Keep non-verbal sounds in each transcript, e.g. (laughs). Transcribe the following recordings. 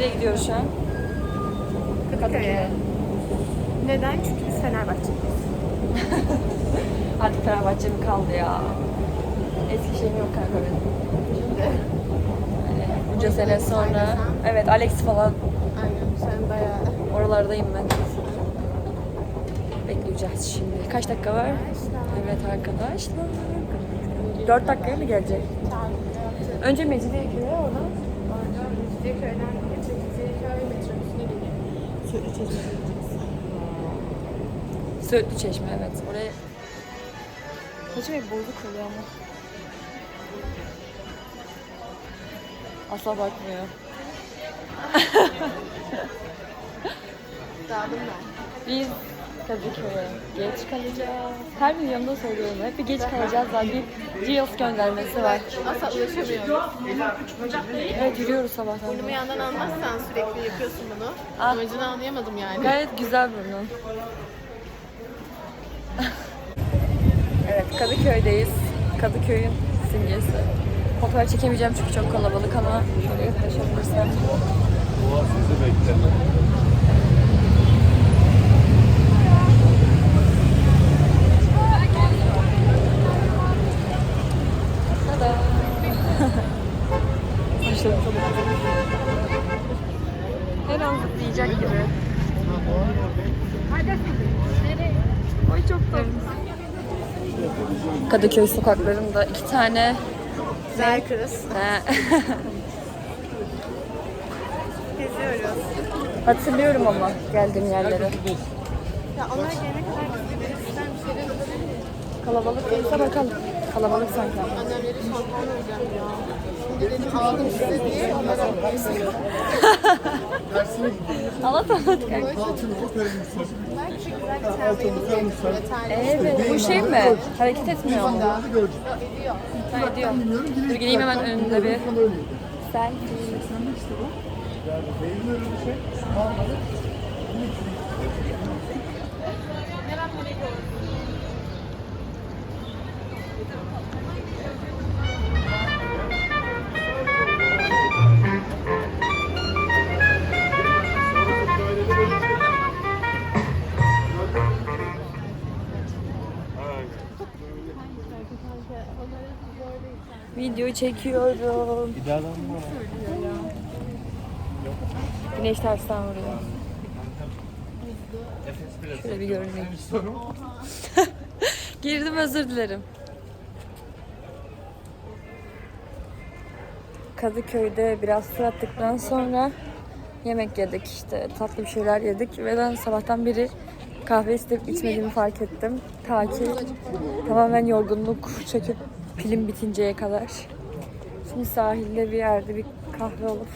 Nereye gidiyoruz şu an? Kadıköy'e. Neden? Çünkü biz Fenerbahçeliyiz. (laughs) Artık Fenerbahçe mi kaldı ya? Eskişehir yok kanka benim. Yani bunca sene sonra. Evet Alex falan Aynen sen bayağı... oralardayım ben. Bekleyeceğiz şimdi. Kaç dakika var? Evet arkadaşlar. 4 dakikaya mı gelecek? Önce Mecidiyeköy'e oradan. Mecidiyeköy'den. Söğütlü Çeşme'ye gideceğiz. Söğütlü Çeşme evet. Oraya hep bozuk oluyor ama. Asla bakmıyor. (laughs) Dağıldım ben. Biz Kadıköy'e geç kalacağız. Her milyonda söylüyorum. Hep bir geç kalacağız. Daha bir Reels göndermesi var. Asla ulaşamıyorum. Evet yürüyoruz sabahtan. Burnumu yandan almazsan sürekli yapıyorsun bunu. Ah. Amacını anlayamadım yani. Gayet güzel burnun. evet Kadıköy'deyiz. Kadıköy'ün simgesi. Fotoğraf çekemeyeceğim çünkü çok kalabalık ama şöyle yaklaşabilirsem. Doğa sizi bekler. Tada! Saçlarım çok güzel. Zıplayacak gibi. Ay çok tatlı. Kadıköy sokaklarında iki tane Güzel kız. (laughs) Geziyoruz. hatırlıyorum ama geldiğim yerleri. Ya onlar gelene kadar biz bir ister bir şeyler alabilir miyiz? Kalabalık değilse bakalım. Kalabalık sanki. (laughs) Annemleri şampuan alacağım ya. Şimdi dedim aldım size diye onlara almışım. Anlat anlat kanka. Belki güzel bir. Evet bu şey mi? Hareket etmiyor mu? Ediyor. Ha, ediyor. Dur geleyim hemen önünde bir. Selfie. Video çekiyorum. Güneş tersten vuruyor. Şöyle bir görüneyim. (laughs) Girdim özür dilerim. Kadıköy'de biraz tur attıktan sonra yemek yedik işte tatlı bir şeyler yedik ve ben sabahtan beri kahve isteyip içmediğimi fark ettim. Ta ki tamamen yorgunluk çöküp pilim bitinceye kadar. Şimdi sahilde bir yerde bir kahve alıp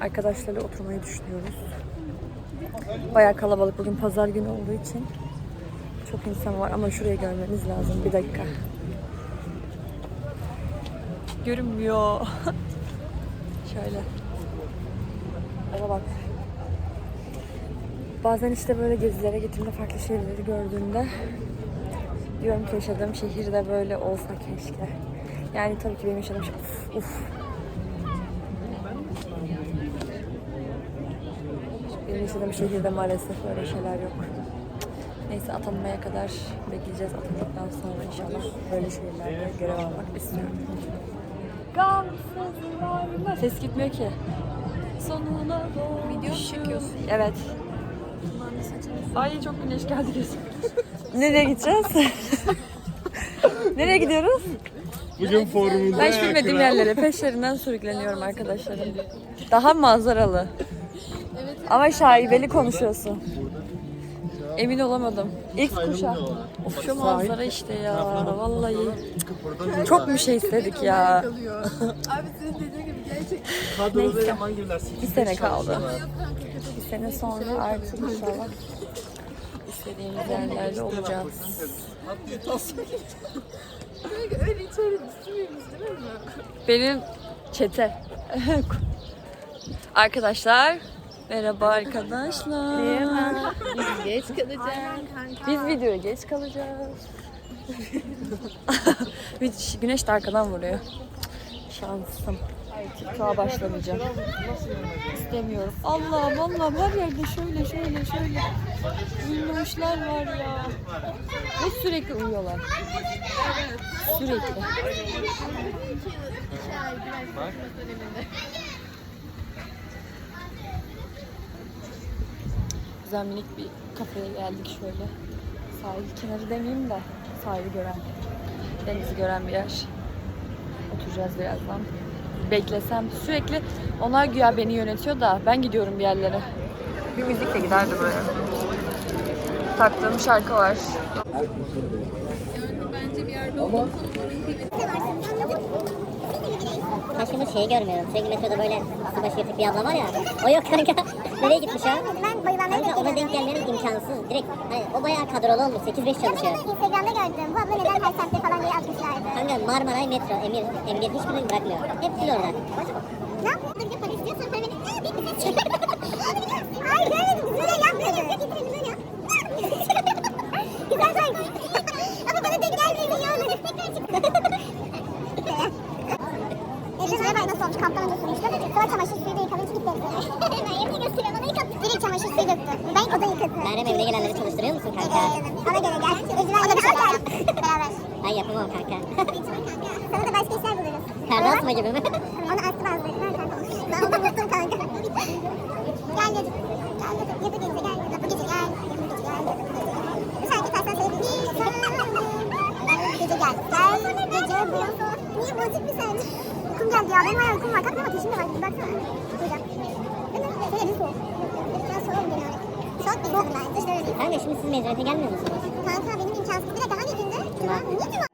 arkadaşlarla oturmayı düşünüyoruz. Bayağı kalabalık bugün pazar günü olduğu için. Çok insan var ama şurayı görmeniz lazım. Bir dakika. Görünmüyor. (laughs) Şöyle. Ama bak. Bazen işte böyle gezilere gittiğimde farklı şehirleri gördüğümde diyorum ki yaşadığım şehirde böyle olsa keşke. Yani tabii ki benim yaşadığım şey uf, uf. Benim yaşadığım şehirde maalesef böyle şeyler yok. Neyse atanmaya kadar bekleyeceğiz. Atandıktan sonra inşallah böyle şehirlerde görev almak istiyorum. Ses gitmiyor ki. Sonuna doğru. Video mu çekiyorsun? Evet. Ay çok güneş geldi gözüm. Nereye gideceğiz? (laughs) Nereye gidiyoruz? Bugün forumunda Ben hiç bilmediğim yerlere peşlerinden sürükleniyorum arkadaşlarım. Daha manzaralı. Ama şaibeli konuşuyorsun. Emin olamadım. İlk kuşak. Of şu manzara işte ya. Vallahi. Çok bir şey istedik ya. Abi senin dediğin gibi gerçekten Neyse. Bir sene kaldı. Bir sene sonra artık inşallah istediğimiz yerlerde olacağız. Öyle içeri düşmüyoruz değil mi? Benim çete. (laughs) Arkadaşlar. Merhaba arkadaşlar. Biz geç kalacağız. Biz videoya geç kalacağız. (laughs) (laughs) Güneş de arkadan vuruyor. Şansım. TikTok'a başlamayacağım. İstemiyorum. Allah'ım Allah'ım her yerde şöyle şöyle şöyle. Uyumuşlar var ya. Ve sürekli uyuyorlar. Sürekli. Güzel minik bir kafeye geldik şöyle. Sahil kenarı demeyeyim de sahili gören, denizi gören bir yer. Oturacağız birazdan. Beklesem sürekli onlar güya beni yönetiyor da ben gidiyorum bir yerlere. Bir müzik de giderdi böyle. Taktığım şarkı var. Karşımda şeyi görmüyorum. Sürekli metroda böyle subaşı yırtık bir abla var ya. O yok kanka. (laughs) Nereye gitmiş o? Ben bayılanları Kanka ona denk gelmem imkansız. Direkt hani o bayağı kadrolu olmuş. 8-5 çalışıyor. Instagram'da gördüm. Bu abla neden her semtte falan Marmaray metro, Emir, Emniyet hiçbirini bırakmıyor. Hep full orada. Ne? Dur para istiyorsan verin. Aa, bir ses. Hayır görmedim. Biz böyle yapmıyorduk. Getirelim böyle yap. Güzel sanki. Ama bana denk gelmedi ya. Tekrar çıktı. Elbiseye bak nasıl olmuş. Kamptan önce sürmüştü. Sonra çamaşır suyuyla yıkadı. Çıkıp döktü. Ben yemin gösteriyorum. Ona yıkattı. Direkt çamaşır suyu döktü. Ben o da yıkadı. Meryem evine gelenleri çalıştırıyor musun kanka? Ona göre gel. O da bir şey var. Beraber. Ben yapamam (laughs) kanka. Sana da başka işler buluruz. Perde asma gibi mi? (laughs) Onu astı bazıları. Ben onu unuttum kanka. (laughs) Gel dedim. Gel dedim. Yapı gece gel. Yapı gece gel. Yapı gece gel. Bu şarkı tersten söyledim. Gece gel. Gel gece bu. Niye bozuk bir sen? Uykum geldi ya. Benim ayağı uykum var. Kalkma bak işim de var. Bir baksana. Hocam. Değil mi? Senin soğuk. Ben soğuk. Soğuk bir soğuk ben. Dışarı öyleyim. Kanka şimdi siz mezuniyete gelmiyor musunuz? きます。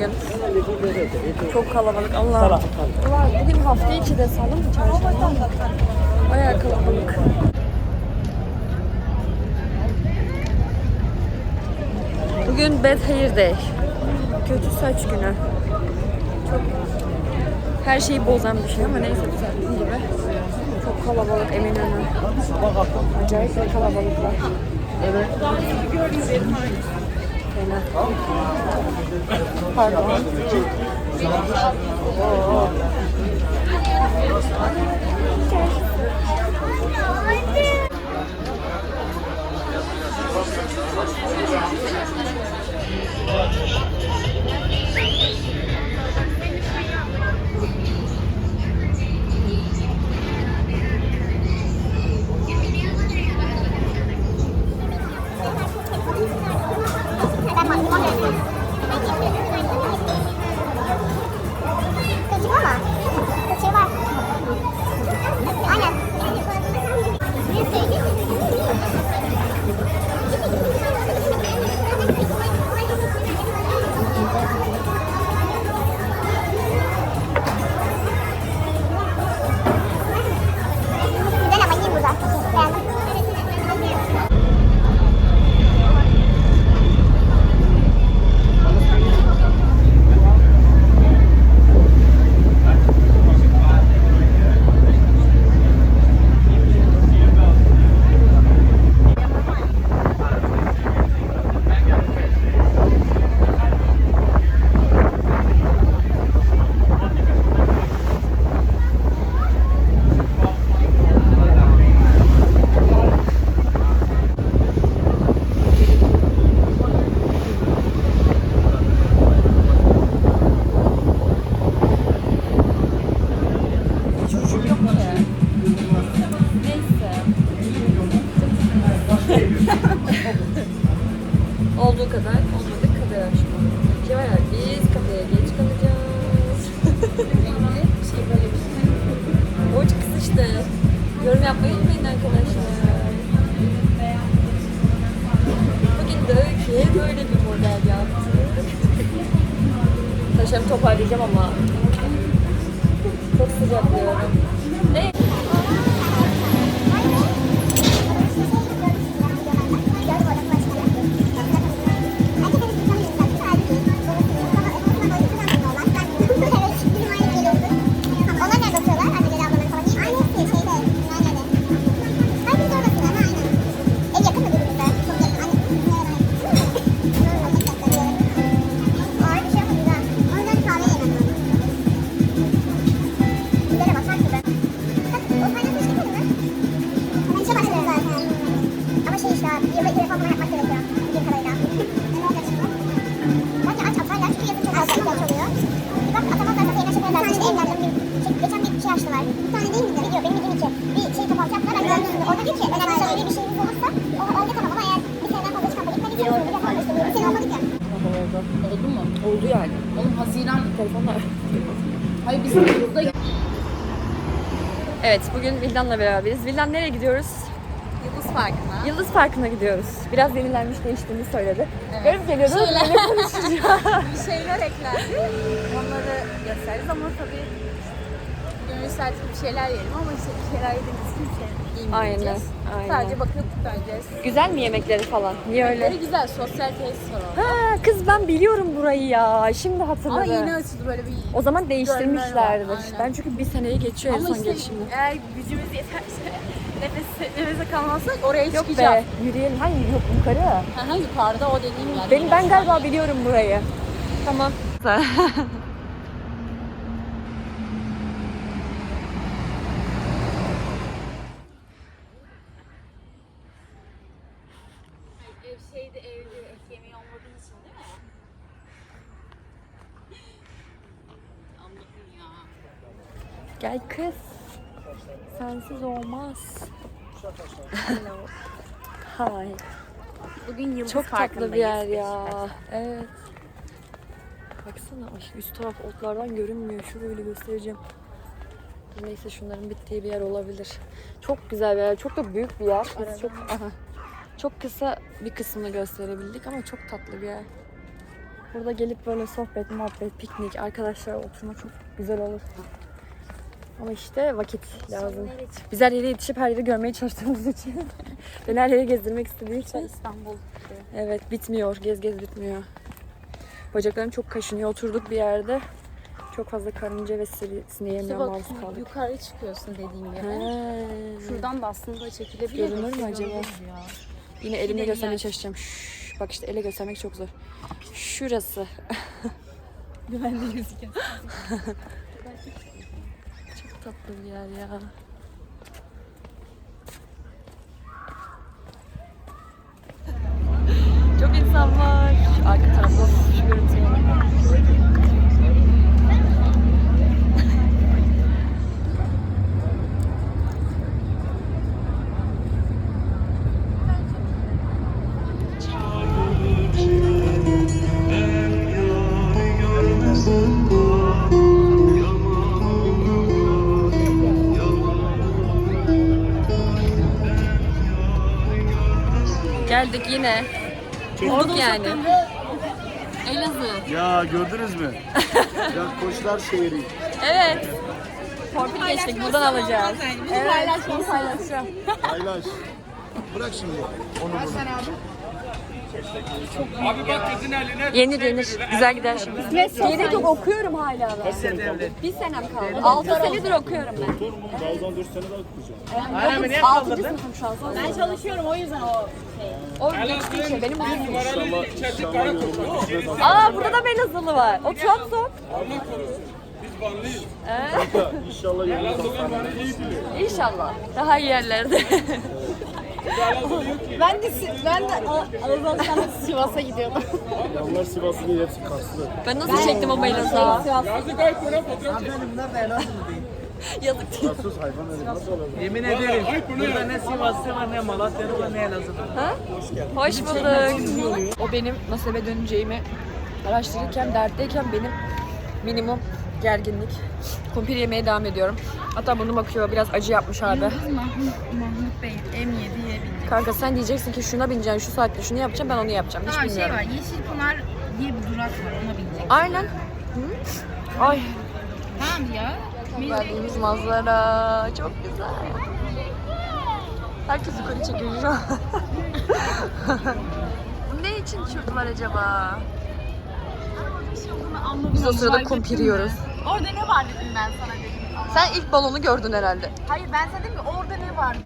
Bugün. Çok kalabalık. Allah. Ulan bugün hafta içi de salı mı çarşamba? Bayağı kalabalık. Bugün Bad Hair Day. Kötü saç günü. Çok her şeyi bozan bir şey ama neyse düzelttiğim gibi. Çok kalabalık Eminönü. Acayip kalabalıklar. Evet. Fena. Pardon. Kaçıyor ama. Unutmayın arkadaşlar. Bugün de Öykü'ye böyle bir model yaptık. Saçlarımı toparlayacağım ama çok sıcak diyorum. Ne? Gördüm. Orada diyor ki önemli bir şeyiniz olursa o oldu tamam ama eğer bir seneden fazla çıkan belirtmediyseniz onu bir defa bir sene olmadık ya. Oldu mu? Oldu yani. Oğlum Haziran. Telefonlar. Hayır biz burada Evet bugün Vildan'la beraberiz. Vildan nereye gidiyoruz? Yıldız Parkı'na. Yıldız Parkı'na gidiyoruz. Biraz yenilenmiş değiştiğini söyledi. Evet. Garip geliyordu. Şöyle. Böyle konuşacağız. (laughs) Bir şeyler eklendi. Onları gösteririz ama tabii gönül bir şeyler yiyelim ama işte bir şeyler yediğimiz için şey Aynen, aynen. Sadece bakıp döneceğiz. Güzel mi yemekleri falan? Niye öyle? Yemekleri güzel, sosyal tesis var orada. Ha kız ben biliyorum burayı ya. Şimdi Ama hatırladım. yeni açıldı böyle bir... O zaman değiştirmişlerdir. Aynen. Ben çünkü bir seneyi geçiyor en Ama son işte gelişimde. eğer gücümüz yeterse nefes, nefese kalmazsak oraya Yok çıkacağız. be yürüyelim. Hayır yok yukarı. Aha, yukarıda o dediğim yer. Benim, ben galiba biliyorum burayı. Tamam. (laughs) Ev şeyde evde et yemeği olmadığı için değil mi? Anladım ya. Gel kız. Sensiz olmaz. Hay. Bugün Yıldız Çok tatlı bir yer ya. Evet. Baksana ay, üst taraf otlardan görünmüyor. Şurayı öyle göstereceğim. Neyse şunların bittiği bir yer olabilir. Çok güzel bir yer. Çok da büyük bir yer. Biz çok, aha. çok kısa bir kısmını gösterebildik ama çok tatlı bir yer. Burada gelip böyle sohbet, muhabbet, piknik, arkadaşlar oturma çok güzel olur. Ama işte vakit lazım. Biz her yere yetişip her yeri görmeye çalıştığımız için. (laughs) ben her yeri gezdirmek istediğim için. İstanbul. Evet bitmiyor. Gez gez bitmiyor. Bacaklarım çok kaşınıyor. Oturduk bir yerde. Çok fazla karınca ve sineğe İşte maruz kaldık. yukarı çıkıyorsun dediğim. He. Şuradan da aslında çekilebilir. Görünür mü acaba? Ya. Yine elimle göstermeye çalışacağım. Şşş, bak işte ele göstermek çok zor. Şurası. Güvenli gözüküyor. Çok tatlı bir yer ya. Çok insan var. Arka tarafta şu görüntüye yine. Bulduk yani. Elazığ. Ya gördünüz mü? (laughs) ya koçlar şehri. Evet. Torpil geçtik. Buradan alacağız. Evet. Paylaşmayı paylaşacağım. Paylaş. Bırak şimdi. Onu bunu. Yenir yenir. Güzel gider şimdi. Gerek yok okuyorum hala ben. Bir senem kaldı. Altı senedir okuyorum ben. Dur bunu daha zaman 4 sene daha okuyacağım. Sınıfım şu an. Ben çalışıyorum o yüzden o O geçtiği şey benim uzun İnşallah, inşallah kısmet. Aa burada da Belazığlı var. O Trabzon. Kanka, İnşallah yolunda kısmet İnşallah. Daha iyi yerlerde. Ben de ben de Anadolu'dan Sivas'a gidiyordum. Onlar Sivaslı değil hepsi Karslı. ben nasıl çektim o Belazığ'ı? Yazık değil. (laughs) Sus hayvan öyle nasıl olur? Yemin ederim burada ne Sivas'ı var ne Malatya'nı var ne Elazığ'ı var. Ha? Hoş bulduk. O benim nasıl eve döneceğimi araştırırken, dertteyken benim minimum gerginlik. Kumpir yemeye devam ediyorum. Hatta bunu bakıyor biraz acı yapmış abi. Mahmut, Mahmut Bey M7'ye bindi. Kanka sen diyeceksin ki şuna bineceksin, şu saatte şunu yapacağım ben onu yapacağım. Hiç Tamam şey bilmiyorum. var Yeşilpınar diye bir durak var ona binecek. Aynen. Hı? Ay. Tamam ya. Verdiğimiz manzara çok güzel. Herkes yukarı çekiyor şu an. (laughs) ne için çırptılar acaba? Biz o sırada kumpir yiyoruz. Orada ne var dedim ben sana dedim. Sen ilk balonu gördün herhalde. Hayır ben sana dedim ki orada ne var